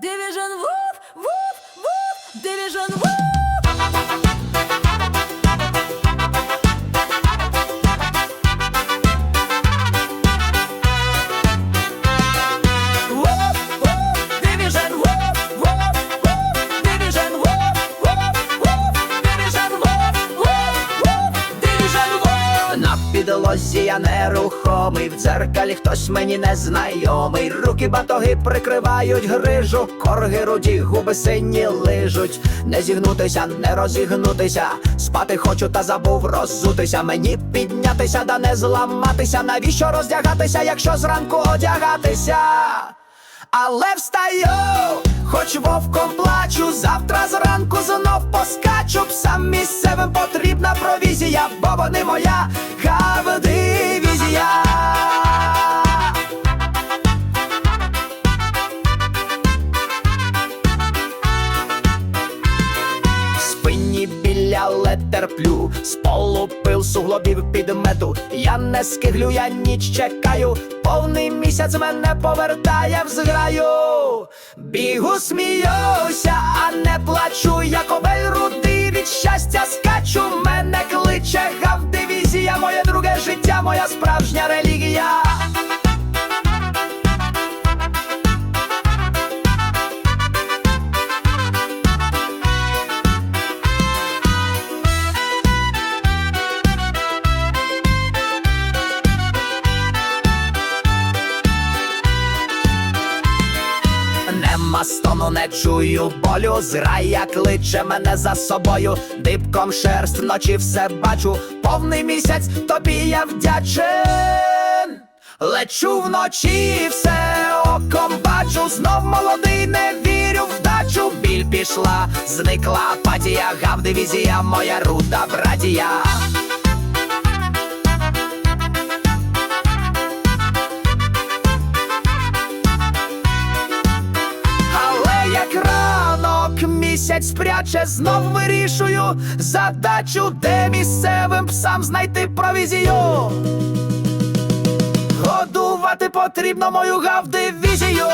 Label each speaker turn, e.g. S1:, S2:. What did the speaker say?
S1: Division Wolf, Wolf, Wolf, Division whoop.
S2: Нерухомий, в дзеркалі хтось мені незнайомий. Руки батоги прикривають грижу, корги руді, губи сині лижуть. Не зігнутися, не розігнутися. Спати хочу, та забув роззутися. Мені піднятися, да не зламатися. Навіщо роздягатися, якщо зранку одягатися? Але встаю, хоч вовком плачу, завтра зранку знов поскачу. Псам місцевим потрібна провізія, бо вони моя біля ле терплю, з полу пил суглобів підмету. Я не скиглю, я ніч чекаю, повний місяць мене повертає в зграю. Бігу, сміюся, а не плачу, я ковель рудий від щастя скачу. Мене кличе гавдивізія, моє друге життя, моя справжня релігія. Нема стону, не чую болю, зграя кличе мене за собою, дибком шерсть вночі все бачу, повний місяць тобі я вдячен. Лечу вночі, і все оком бачу, знов молодий, не вірю в вдачу. Біль пішла, зникла апатія, гавдивізія, моя руда братія. Місяць пряче, знов вирішую задачу, де місцевим псам знайти провізію. Годувати потрібно мою гавдивізію.